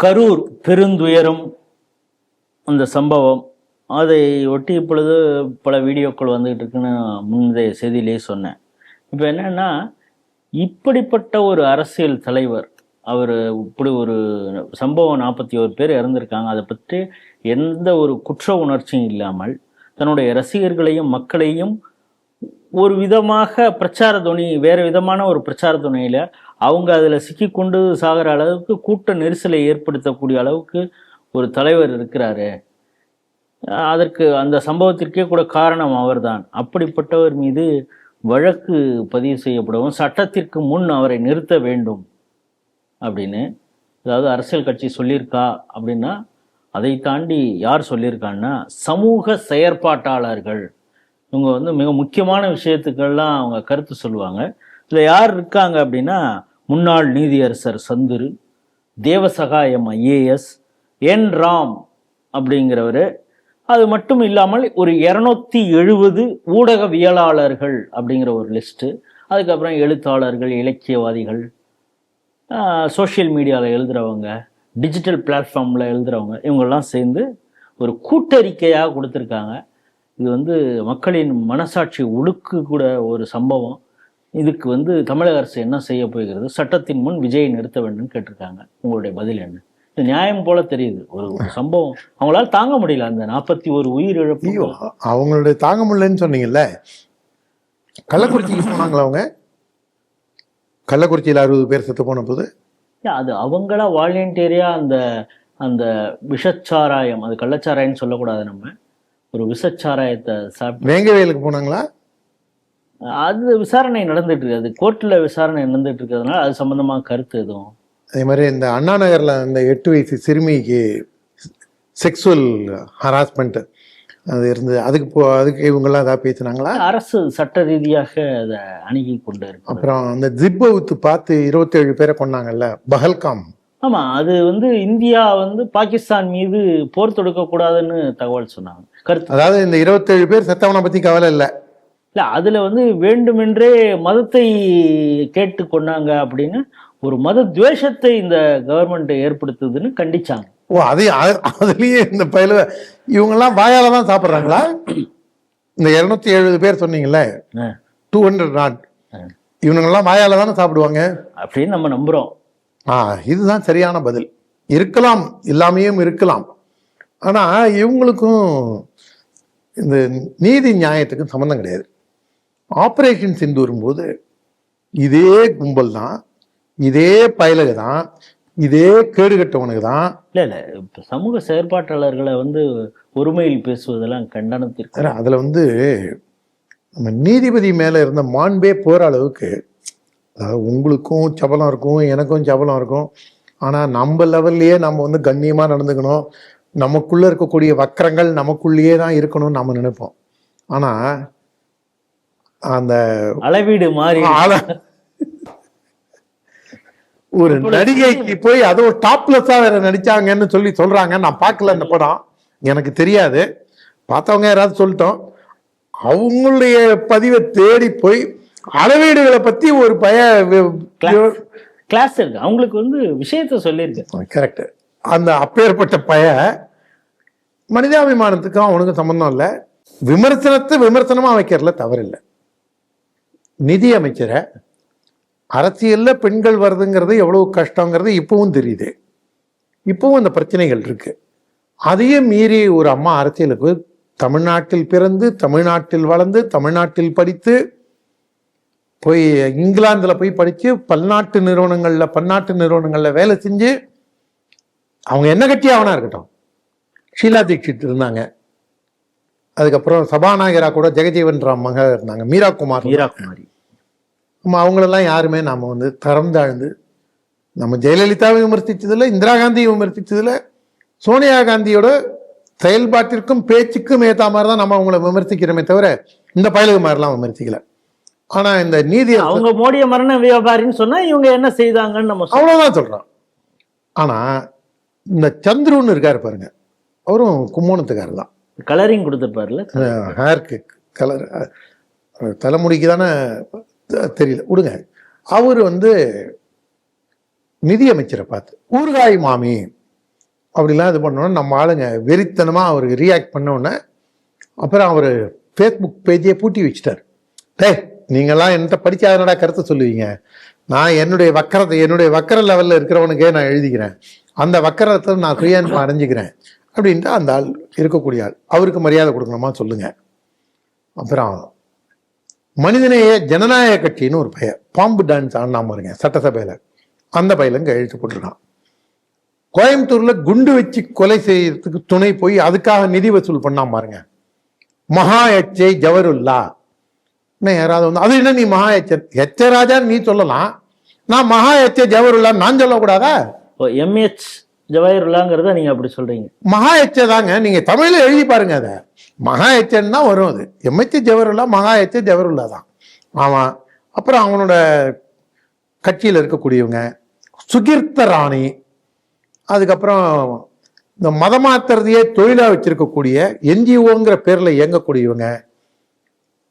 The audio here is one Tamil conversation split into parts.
கரூர் பெருந்துயரம் அந்த சம்பவம். அதை ஒட்டி இப்பொழுது பல வீடியோக்கள் வந்துகிட்டு இருக்குன்னு முந்தைய செய்தியிலே சொன்னேன். இப்போ என்னன்னா இப்படிப்பட்ட ஒரு அரசியல் தலைவர் அவர் இப்படி ஒரு சம்பவம் நாற்பத்தி ஒரு பேர் இறந்திருக்காங்க. அதை பற்றி எந்த ஒரு குற்ற உணர்ச்சியும் இல்லாமல் தன்னுடைய ரசிகர்களையும் மக்களையும் ஒரு விதமாக பிரச்சார துணி வேறு விதமான ஒரு பிரச்சார துணியில் அவங்க அதில் சிக்கிக்கொண்டு சாகிற அளவுக்கு கூட்ட நெரிசலை ஏற்படுத்தக்கூடிய அளவுக்கு ஒரு தலைவர் இருக்கிறாரு. அதற்கு அந்த சம்பவத்திற்கே கூட காரணம் அவர்தான். அப்படிப்பட்டவர் மீது வழக்கு பதிவு செய்யப்படவும் சட்டத்திற்கு முன் அவரை நிறுத்த வேண்டும் அப்படின்னு. அதாவது அரசியல் கட்சி சொல்லியிருக்கா அப்படின்னா அதை தாண்டி யார் சொல்லியிருக்கான்னா சமூக செயற்பாட்டாளர்கள். இவங்க வந்து மிக முக்கியமான விஷயத்துக்கெல்லாம் அவங்க கருத்து சொல்லுவாங்க. இதில் யார் இருக்காங்க அப்படின்னா முன்னாள் நீதியரசர் சந்துரு தேவசகாயம் ஐஏஎஸ் என் ராம் அப்படிங்கிறவர். அது மட்டும் இல்லாமல் ஒரு இரநூத்தி எழுபது ஊடகவியலாளர்கள் அப்படிங்கிற ஒரு லிஸ்ட்டு அதுக்கப்புறம் எழுத்தாளர்கள் இலக்கியவாதிகள் சோஷியல் மீடியாவில் எழுதுகிறவங்க டிஜிட்டல் பிளாட்ஃபார்மில் எழுதுகிறவங்க இவங்கெல்லாம் சேர்ந்து ஒரு கூட்டறிக்கையாக கொடுத்துருக்காங்க. இது வந்து மக்களின் மனசாட்சி உழுக்கு கூட ஒரு சம்பவம். இதுக்கு வந்து தமிழக அரசு என்ன செய்ய போகிறது? சட்டத்தின் முன் விஜயை நிறுத்த வேண்டும் கேட்டிருக்காங்க. உங்களுடைய பதில் என்ன? இது நியாயம் போல தெரியுது. ஒரு ஒரு சம்பவம். அவங்களால தாங்க முடியல அந்த நாற்பத்தி ஒரு உயிர் இழப்பு அவங்களுடைய தாங்க முடியலன்னு சொன்னீங்கல்ல? கள்ளக்குறிச்சிக்கு போனாங்களா அவங்க? கள்ளக்குறிச்சியில் அறுபது பேர் செத்து போன போது? அது அவங்களா வாலண்டியரியா அந்த அந்த விஷச்சாராயம் அது கள்ளச்சாராயம்னு சொல்லக்கூடாது நம்ம. ஒரு விஷச்சாராயத்தை சாப்பிட்டு வேங்கவேலுக்கு போனாங்களா? அது விசாரணை நடந்துட்டு இருக்கு. அது கோர்ட்டில் விசாரணை நடந்துட்டு இருக்கிறதுனால அது சம்பந்தமா கருத்து எதுவும். அதே மாதிரி இந்த அண்ணா நகர்ல அந்த எட்டு வயசு சிறுமிக்கு செக்ஸுவல் ஹராஸ்மெண்ட் அது இருந்தது அதுக்கு போ அதுக்கு இவங்கெல்லாம் ஏதாவது பேசினாங்களா? அரசு சட்ட ரீதியாக அதை அணுகி கொண்டு இருக்கு. அப்புறம் அந்த ஜிப்பவுத்து பார்த்து இருபத்தேழு பேரை கொண்டாங்கல்ல பஹல்காம் ஆமா அது வந்து இந்தியா வந்து பாகிஸ்தான் மீது போர் தொடுக்க கூடாதுன்னு தகவல் சொன்னாங்க. கருத்து. அதாவது இந்த இருபத்தேழு பேர் செத்தவனை பத்தி கவலை இல்லை. இல்ல அதுல வந்து வேண்டுமென்றே மதத்தை கேட்டு கொண்டாங்க அப்படின்னு ஒரு மத துவேஷத்தை இந்த கவர்மெண்ட் ஏற்படுத்துதுன்னு கண்டிச்சாங்க. ஓ அது அதுலயே இந்த பயில இவங்கெல்லாம் வாயால தான் சாப்பிட்றாங்களா? இந்த இருநூத்தி எழுபது பேர் சொன்னீங்கல்ல. Two hundred not. இவனுங்கெல்லாம் வாயால தானே சாப்பிடுவாங்க? அப்படின்னு நம்ம நம்புறோம். ஆ இதுதான் சரியான பதில். இருக்கலாம் இல்லாமையும் இருக்கலாம். ஆனா இவங்களுக்கும் இந்த நீதி நியாயத்துக்கும் சம்மந்தம் கிடையாது. ஆபரேஷன் சிந்தூரும் போது இதே கும்பல் தான் இதே பயலுக தான் இதே கேடுகட்டவனுக்கு தான் இல்ல இல்ல. இப்ப சமூக செயற்பாட்டாளர்களை வந்து ஒருமையில் பேசுவதெல்லாம் கண்டனத்திற்கு. அதுல வந்து நம்ம நீதிபதி மேல இருந்த மாண்பே போற அளவுக்கு அதாவது உங்களுக்கும் சபலம் இருக்கும் எனக்கும் சபலம் இருக்கும். ஆனா நம்ம லெவல்லையே நம்ம வந்து கண்ணியமா நடந்துக்கணும். நமக்குள்ள இருக்கக்கூடிய வக்கரங்கள் நமக்குள்ளேயே தான் இருக்கணும்னு நம்ம நினைப்போம். ஆனா அந்த அளவீடு மாறி ஒரு நடிகைக்கு போய் அதுவும் டாப்லெஸ்ஸா வேற நடிச்சாங்கன்னு சொல்லி சொல்றாங்க. நான் பார்க்கல அந்த படம். எனக்கு தெரியாது. பார்த்தவங்க யாராவது சொல்லிட்டோம். அவங்களுடைய பதிவை தேடி போய் அளவீடுகளை பத்தி ஒரு பய கிளாஸ் இருக்கு. அவங்களுக்கு வந்து விஷயத்த சொல்லியிருக்கு. கரெக்ட் அந்த அப்பேற்பட்ட பய மனிதாபிமானத்துக்கும் அவனுக்கும் சம்பந்தம் இல்லை. விமர்சனத்தை விமர்சனமாக வைக்கிறதுல தவறில்லை நிதி அமைச்சரை அரசியலில் பெண்கள் வருதுங்கிறது எவ்வளோ கஷ்டங்கிறது இப்போவும் தெரியுது. இப்போவும் அந்த பிரச்சனைகள் இருக்குது அதையும் மீறி ஒரு அம்மா அரசியலுக்கு தமிழ்நாட்டில் பிறந்து தமிழ்நாட்டில் வளர்ந்து தமிழ்நாட்டில் படித்து போய் இங்கிலாந்தில் போய் படித்து பல்நாட்டு நிறுவனங்களில் பன்னாட்டு நிறுவனங்களில் வேலை செஞ்சு அவங்க என்ன கட்டி அவனா இருக்கட்டும். ஷீலா தீட்சித் இருந்தாங்க. அதுக்கப்புறம் சபாநாயகரா கூட ஜெகஜீவன் ராம் மக இருந்தாங்க. மீரா குமார். மீரா குமாரி. நம்ம அவங்களெல்லாம் யாருமே நாம வந்து தரம் தாழ்ந்து நம்ம ஜெயலலிதாவை விமர்சிச்சதுல இந்திரா காந்தியை விமர்சிச்சதுல சோனியா காந்தியோட செயல்பாட்டிற்கும் பேச்சுக்கும் ஏத்த மாதிரி தான் நம்ம அவங்கள விமர்சிக்கிறோமே தவிர இந்த பயலுக்கு மாதிரிலாம் விமர்சிக்கல. ஆனா இந்த நீதி அவங்க மோடிய மரண வியாபாரின்னு சொன்னா இவங்க என்ன செய்தாங்கன்னு நம்ம சொல்றோம். அவ்வளவுதான் சொல்றான். ஆனா இந்த சந்துருன்னு இருக்காரு பாருங்க. அவரும் கும்போணத்துக்காரர் தான் கலரிங் கொடுத்துருப்பாருல ஹேர்க்கு கலர் தலைமுடிக்கு தானே தெரியல. விடுங்க. அவர் வந்து நிதி அமைச்சரை பார்த்து ஊறுகாய் மாமி. அப்படிலாம் இது பண்ணோன்னே நம்ம ஆளுங்க வெறித்தனமாக அவருக்கு ரியாக்ட் பண்ணோன்னே அப்புறம் அவர் ஃபேஸ்புக் பேஜையே பூட்டி வச்சிட்டார். டேய் நீங்களாம் என்கிட்ட படிக்காதனடா கருத்தை சொல்லுவீங்க? நான் என்னுடைய வக்கரத்தை என்னுடைய வக்கர லெவலில் இருக்கிறவனுக்கே நான் எழுதிக்கிறேன். அந்த வக்கரத்தை நான் சுயன்பம் அடைஞ்சிக்கிறேன் அப்படின்ட்டு அந்த ஆள் இருக்கக்கூடிய ஆள். அவருக்கு மரியாதை கொடுக்கணுமா சொல்லுங்க. அப்புறம் மனிதநேய ஜனநாயக கட்சின்னு ஒரு பையன். பாம்பு டான்ஸ் ஆடினாம இருங்க சட்டசபையில். அந்த பையலுங்க எழுத்து போட்டிருக்கான். கோயம்புத்தூர்ல குண்டு வச்சு கொலை செய்யறதுக்கு துணை போய் அதுக்காக நிதி வசூல் பண்ணாம பாருங்க. மகா எச்சை ஜவருல்லா என்ன யாராவது வந்து அது என்ன நீ மகா எச்ச எச்ச ராஜான்னு நீ சொல்லலாம். நான் மகா எச்சை ஜவருல்லா நான் சொல்லக்கூடாதா? எம்ஹெச் ஜவாஹிருல்லாங்கிறத நீங்க அப்படி சொல்றீங்க. மகா எச்ச தாங்க. நீங்க தமிழ்ல எழுதி பாருங்க அதை. மகா எச்சன் தான் வரும் அது. எம்எச் ஜவஹர்லா மகா எச்ச ஜவஹர்லா தான். ஆமா. அப்புறம் அவனோட கட்சியில் இருக்கக்கூடியவங்க சுகீர்த்த ராணி அதுக்கப்புறம் இந்த மத தொழிலாக வச்சிருக்கக்கூடிய என்ஜிஓங்கிற பேரில் இயங்கக்கூடியவங்க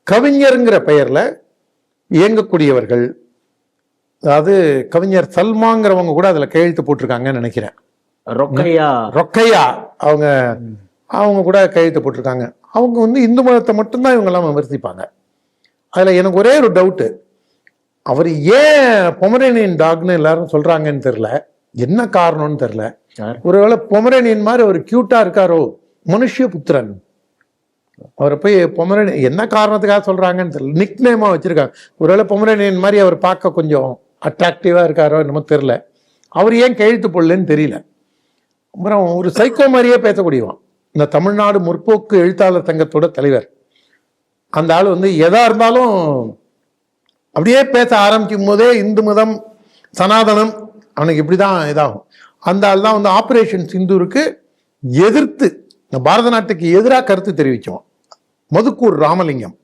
கவிஞருங்கிற பெயரில் இயங்கக்கூடியவர்கள் அதாவது கவிஞர் சல்மாங்கிறவங்க கூட அதில் கையெழுத்து போட்டிருக்காங்கன்னு நினைக்கிறேன். ரொக்கையா? ரொக்கையா. அவங்க அவங்க கூட கையெழுத்து போட்டிருக்காங்க. அவங்க வந்து இந்து மதத்தை மட்டும்தான் இவங்கெல்லாம் விமர்சிப்பாங்க. அதில் எனக்கு ஒரே ஒரு டவுட்டு அவர் ஏன் பொமரேனியன் டாக்னு எல்லாரும் சொல்றாங்கன்னு தெரில என்ன காரணம்னு தெரில ஒருவேளை பொமரேனியன் மாதிரி அவர் கியூட்டா இருக்காரோ? மனுஷ்ய புத்திரன் அவரை போய் பொமரேனியன் என்ன காரணத்துக்காக சொல்றாங்கன்னு தெரியல. நிக் நேமா வச்சிருக்காங்க. ஒருவேளை பொமரேனியன் மாதிரி அவர் பார்க்க கொஞ்சம் அட்ராக்டிவா இருக்காரோ என்னமோ தெரில அவர் ஏன் கையெழுத்து போடலன்னு தெரியல. அப்புறம் ஒரு சைக்கோ மாதிரியே பேசக்கூடியவன். இந்த தமிழ்நாடு முற்போக்கு எழுத்தாளர் சங்கத்தோட தலைவர். அந்த ஆள் வந்து எதா இருந்தாலும் அப்படியே பேச ஆரம்பிக்கும் போதே இந்து மதம் சனாதனம் அவனுக்கு இப்படிதான் இதாகும். அந்த ஆள் தான் வந்து ஆபரேஷன் சிந்தூருக்கு எதிர்த்து இந்த பாரத நாட்டுக்கு எதிராக கருத்து தெரிவிச்சோம் மதுக்கூர் ராமலிங்கம்.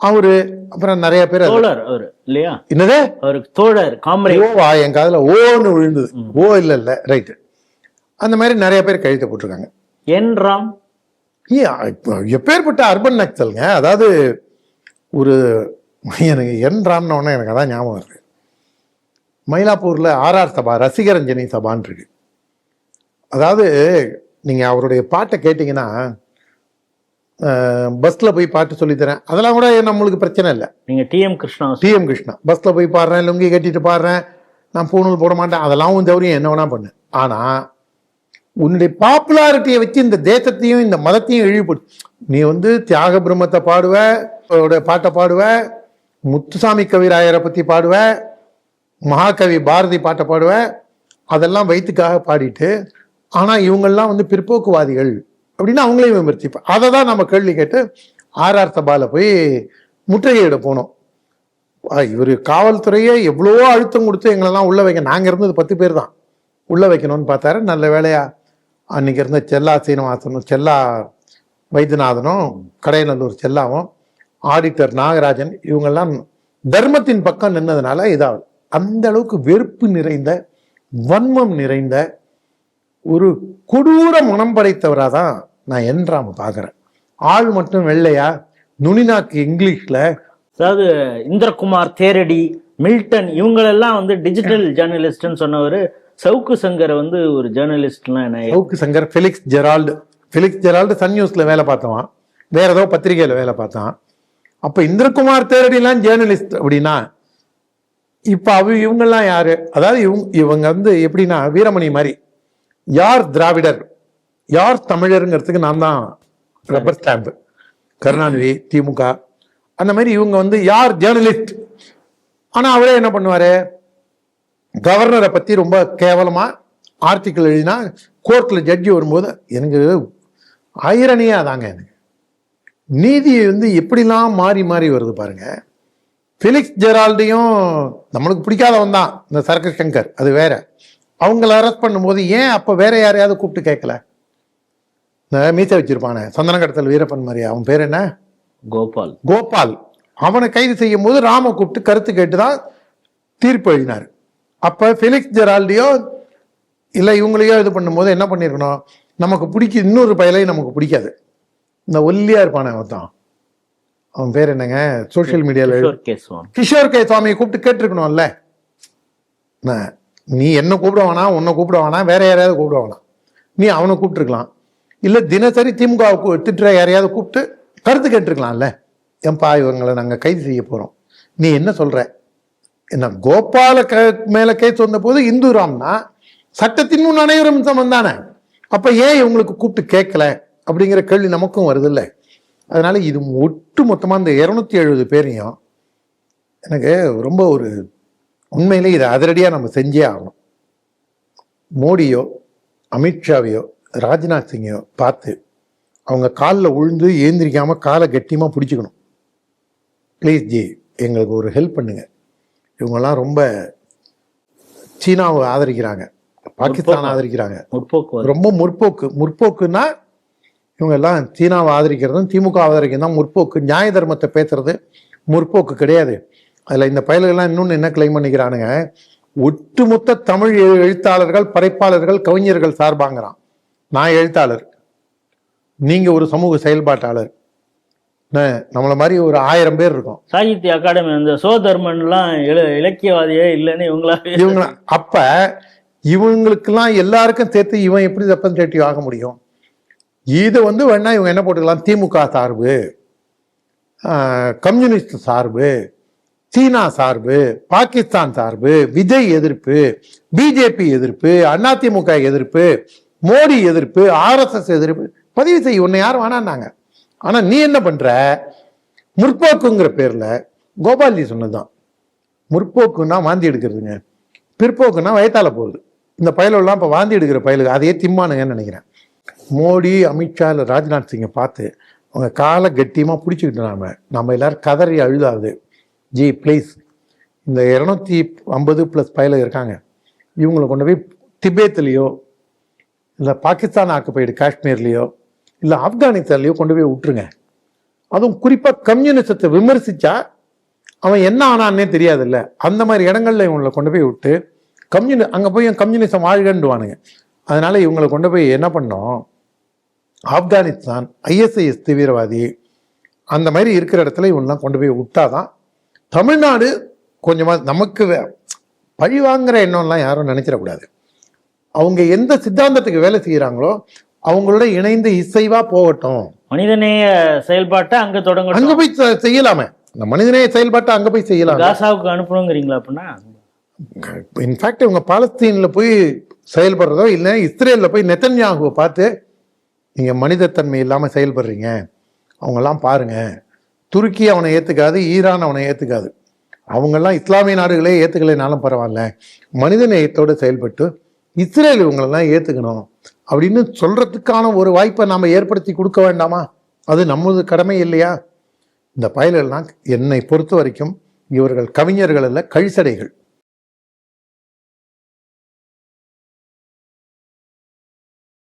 அவரு அப்புறம் நிறைய பேர் தோழர் அவரு இல்லையா? என்னதே? அவருக்கு தோழர் காம்ரேட் ஓவா என் காதுல ஓன்னு விழுந்தது. ஓ இல்ல இல்ல ரைட்டு. அந்த மாதிரி நிறைய பேர் கழுத்து போட்டிருக்காங்க. என் ராம். ஏன் இப்போ எப்பேற்பட்ட அர்பன் நக்சல்ங்க? அதாவது ஒரு எனக்கு என் ராம்ன உடனே எனக்கு அதான் ஞாபகம் இருக்கு மயிலாப்பூர்ல ஆர்ஆர் சபா ரசிகரஞ்சனி சபான்னு இருக்கு. அதாவது நீங்க அவருடைய பாட்டை கேட்டீங்கன்னா பஸ்ல போய் பாட்டு சொல்லித்தரேன் அதெல்லாம் கூட நம்மளுக்கு பிரச்சனை இல்லை. நீங்க டிஎம் கிருஷ்ணா. டிஎம் கிருஷ்ணா. பஸ்ல போய் பாடுறேன் லுங்கி கட்டிட்டு பாடுறேன் நான் பூணூல் போட மாட்டேன் அதெல்லாம் உன் தவறியும் என்ன வேணா பண்ணு. ஆனா உன்னுடைய பாப்புலாரிட்டியை வச்சு இந்த தேசத்தையும் இந்த மதத்தையும் இழிவுபடு. நீ வந்து தியாக பிரம்மத்தை பாடுவ அவரோட பாட்டை பாடுவ முத்துசாமி கவிராயரை பத்தி பாடுவ மகாகவி பாரதி பாட்டை பாடுவ அதெல்லாம் வயிற்றுக்காக பாடிட்டு ஆனா இவங்கெல்லாம் வந்து பிற்போக்குவாதிகள் அப்படின்னு அவங்களையும் விமர்சிப்பேன். அதை தான் நம்ம கேள்வி கேட்டு ஆர்ஆர் சபால போய் முற்றுகையிட போனோம். இவர் காவல்துறையே எவ்வளவோ அழுத்தம் கொடுத்து எங்களெல்லாம் உள்ள வைக்க நாங்க இருந்தது பத்து பேர் தான். உள்ள வைக்கணும்னு பார்த்தாரு. நல்ல வேலையா அன்னைக்கு இருந்த செல்லா சீனிவாசனும் செல்லா வைத்தியநாதனும் கடையநல்லூர் செல்லாவும் ஆடிட்டர் நாகராஜன் இவங்கெல்லாம் தர்மத்தின் பக்கம் நின்னதுனால இதாகும் அந்த அளவுக்கு வெறுப்பு நிறைந்த வன்மம் நிறைந்த ஒரு கொடூர மனம் படைத்தவராக தான் நான் என்றாம பார்க்குறேன் ஆள் மட்டும் வெள்ளையா? நுனிநாக்கு இங்கிலீஷில். அதாவது இந்திரகுமார் தேரடி மில்டன் இவங்களெல்லாம் வந்து டிஜிட்டல் ஜேர்னலிஸ்ட்னு சொன்னவர். சவுக்கு சங்கரை வந்து ஒரு ஜேர்னலிஸ்ட்லாம் என்ன சவுக்கு சங்கர் ஃபெலிக்ஸ் ஜெரால்டு. ஃபெலிக்ஸ் ஜெரால்டு சன் நியூஸில் வேலை பார்த்தவன். வேற ஏதோ பத்திரிகையில் வேலை பார்த்தான் அப்போ இந்திரகுமார் தேரடிலாம் ஜேர்னலிஸ்ட் அப்படின்னா இப்போ அவ இவங்கெல்லாம் யார்? அதாவது இவங்க இவங்க வந்து எப்படின்னா வீரமணி மாதிரி. யார் திராவிடர்? யார் தமிழருங்கிறதுக்கு நான் தான் ரப்பர் ஸ்டாம்பு கருணாநிதி திமுக. அந்த மாதிரி இவங்க வந்து யார் ஜேர்னலிஸ்ட்? ஆனால் அவரே என்ன பண்ணுவார்? கவர்னரை பத்தி ரொம்ப கேவலமா ஆர்டிக்கிள் எழுதினா கோர்ட்ல ஜட்ஜி வரும்போது எனக்கு ஐரணியா தாங்க எனக்கு. நீதி வந்து எப்படிலாம் மாறி மாறி வருது பாருங்க. ஃபெலிக்ஸ் ஜெரால்டையும் நம்மளுக்கு பிடிக்காதவன் தான் இந்த சரக்கு சங்கர் அது வேற. அவங்கள அரெஸ்ட் பண்ணும்போது ஏன் அப்ப வேற யாரையாவது கூப்பிட்டு கேட்கல? இந்த மீசை வச்சிருப்பானே சந்தன கடத்தல் வீரப்பன் மாதிரி அவன் பேர் என்ன? கோபால். கோபால். அவனை கைது செய்யும் போது ராம கூப்பிட்டு கருத்து கேட்டு தான் தீர்ப்பு எழுதினார். அப்ப ஃபெலிக்ஸ் ஜெரால்டியோ இல்லை இவங்களையோ இது பண்ணும்போது என்ன பண்ணியிருக்கணும் நமக்கு பிடிக்க இன்னொரு பயலையும் நமக்கு பிடிக்காது. இந்த ஒல்லியா இருப்பானே ஒருத்தன் அவன் பேர் என்னங்க? சோஷியல் மீடியால கிஷோர் கே சுவாமியை கூப்பிட்டு கேட்டிருக்கணும்ல? நீ என்ன கூப்பிட வேணாம் உன்னை கூப்பிட வேணாம் வேற யாரையாவது கூப்பிட வேணாம் நீ அவனை கூப்பிட்டுருக்கலாம். இல்லை தினசரி திமுக வை திட்டுற யாரையாவது கூப்பிட்டு கருத்து கேட்டிருக்கலாம்ல? ஏன்பா இவங்களை நாங்கள் கைது செய்ய போகிறோம் நீ என்ன சொல்ற? என்ன கோபால க மேல கேஸ் வந்த போது இந்து ராம்னா சட்டத்தின் முன் அனைவரும் சமம் தானே? அப்ப ஏன் இவங்களுக்கு கூப்பிட்டு கேட்கல? அப்படிங்கிற கேள்வி நமக்கும் வருது இல்லை அதனால இது ஒட்டு மொத்தமா இந்த இருநூத்தி எழுபது பேரையும் எனக்கு ரொம்ப ஒரு உண்மையிலே இதை அதிரடியா நம்ம செஞ்சே ஆகணும். மோடியோ அமித்ஷாவையோ ராஜ்நாத் சிங்கையோ பார்த்து அவங்க காலில் உழுந்து ஏந்திரிக்காம காலை கட்டியமா பிடிச்சிக்கணும். ப்ளீஸ் ஜி எங்களுக்கு ஒரு ஹெல்ப் பண்ணுங்கள் இவங்கெல்லாம் ரொம்ப சீனாவை ஆதரிக்கிறாங்க பாகிஸ்தான் ஆதரிக்கிறாங்க. முற்போக்கு. ரொம்ப முற்போக்கு. முற்போக்குன்னா இவங்க எல்லாம் சீனாவை ஆதரிக்கிறதும் திமுக ஆதரிக்கிறதும் தான் முற்போக்கு. நியாய தர்மத்தை பேசுறது முற்போக்கு கிடையாது. அதில் இந்த பயல்கள்லாம் இன்னொன்று என்ன கிளைம் பண்ணிக்கிறானுங்க? ஒட்டுமொத்த தமிழ் எழு- எழுத்தாளர்கள் படைப்பாளர்கள் கவிஞர்கள் சார்பாங்கிறான். நான் எழுத்தாளர். நீங்க ஒரு சமூக செயல்பாட்டாளர். நம்மள மாதிரி ஒரு ஆயிரம் பேர் இருக்கோம். சாகித்ய அகாடமி அந்த சோ தர்மன்லாம் இல இலக்கியவாதியே இல்லைன்னு இவங்களாவே. இவங்க அப்ப இவங்களுக்கெல்லாம் எல்லாருக்கும் சேர்த்து இவன் எப்படி ரெப்ரசன்டேட்டிவ் ஆக முடியும்? இது வந்து வேணா இவங்க என்ன போட்டுக்கலாம்? திமுக சார்பு கம்யூனிஸ்ட் சார்பு சீனா சார்பு பாகிஸ்தான் சார்பு விஜய் எதிர்ப்பு பிஜேபி எதிர்ப்பு அதிமுக எதிர்ப்பு மோடி எதிர்ப்பு ஆர்எஸ்எஸ் எதிர்ப்பு பதிவு செய்ய உன்னை யாரும் வேணான்னாங்க. ஆனா நீ என்ன பண்ற? முற்போக்குங்கிற பேர்ல கோபால்ஜி சொன்னதுதான். முற்போக்குன்னா வாந்தி எடுக்கிறதுங்க. பிற்போக்குன்னா வயத்தால போகுது. இந்த பயலெல்லாம் இப்போ வாந்தி எடுக்கிற பயலுக்கு அதையே திம்மானுங்கன்னு நினைக்கிறேன். மோடி அமித்ஷா இல்லை ராஜ்நாத் சிங்கை பார்த்து அவங்க காலை கட்டியமாக பிடிச்சிக்கிட்டு நாம நம்ம எல்லோரும் கதறி அழுதாது ஜி ப்ளீஸ் இந்த இரநூத்தி ஐம்பது ப்ளஸ் பயல இருக்காங்க. இவங்களை கொண்டு போய் திபேத்துலேயோ இல்லை பாகிஸ்தான் ஆக்குப்பைடு காஷ்மீர்லேயோ இல்லை ஆப்கானிஸ்தான்லேயோ கொண்டு போய் விட்டுருங்க. அதுவும் குறிப்பாக கம்யூனிசத்தை விமர்சித்தா அவன் என்ன ஆனான்னே தெரியாதுல்ல. அந்த மாதிரி இடங்கள்ல இவங்களை கொண்டு போய் விட்டு கம்யூனி அங்கே போய் கம்யூனிசம் வாழ்கண்டுவானுங்க அதனால் இவங்களை கொண்டு போய் என்ன பண்ணோம்? ஆப்கானிஸ்தான் ஐஎஸ்ஐஎஸ் தீவிரவாதி அந்த மாதிரி இருக்கிற இடத்துல இவங்கெல்லாம் கொண்டு போய் விட்டாதான் தமிழ்நாடு கொஞ்சமாக நமக்கு வே- பழி வாங்குற எண்ணம்லாம் யாரும் நினைச்சிடக்கூடாது. அவங்க எந்த சித்தாந்தத்துக்கு வேலை செய்கிறாங்களோ அவங்களோட இணைந்து இசைவா போகட்டும். மனிதநேய செயல்பாட்டை அங்க அங்க தொடங்கட்டும் போய் செய்யலாமே. இந்த மனிதநேய செயல்பாட்டை அங்க போய் செய்யலாம். காசாவுக்கு அனுப்பணுங்கிறீங்களா அப்படின்னா? இன்ஃபேக்ட் இவங்க பாலஸ்தீன்ல போய் செயல்படுறதோ இல்லை இஸ்ரேல்ல போய் நெத்தன்யாகுவை பார்த்து நீங்க மனிதத்தன்மை இல்லாம செயல்படுறீங்க. அவங்கெல்லாம் பாருங்க. துருக்கி அவனை ஏத்துக்காது ஈரான் அவனை ஏத்துக்காது. அவங்கெல்லாம் இஸ்லாமிய நாடுகளே ஏத்துக்கலைனாலும் பரவாயில்ல. மனித நேயத்தோடு செயல்பட்டு இஸ்ரேல் இவங்களெல்லாம் ஏற்றுக்கணும் அப்படின்னு சொல்கிறதுக்கான ஒரு வாய்ப்பை நாம் ஏற்படுத்தி கொடுக்க வேண்டாமா? அது நமது கடமை இல்லையா? இந்த பயலெல்லாம் என்னை பொறுத்த வரைக்கும் இவர்கள் கவிஞர்கள் அல்ல கழிசடைகள்.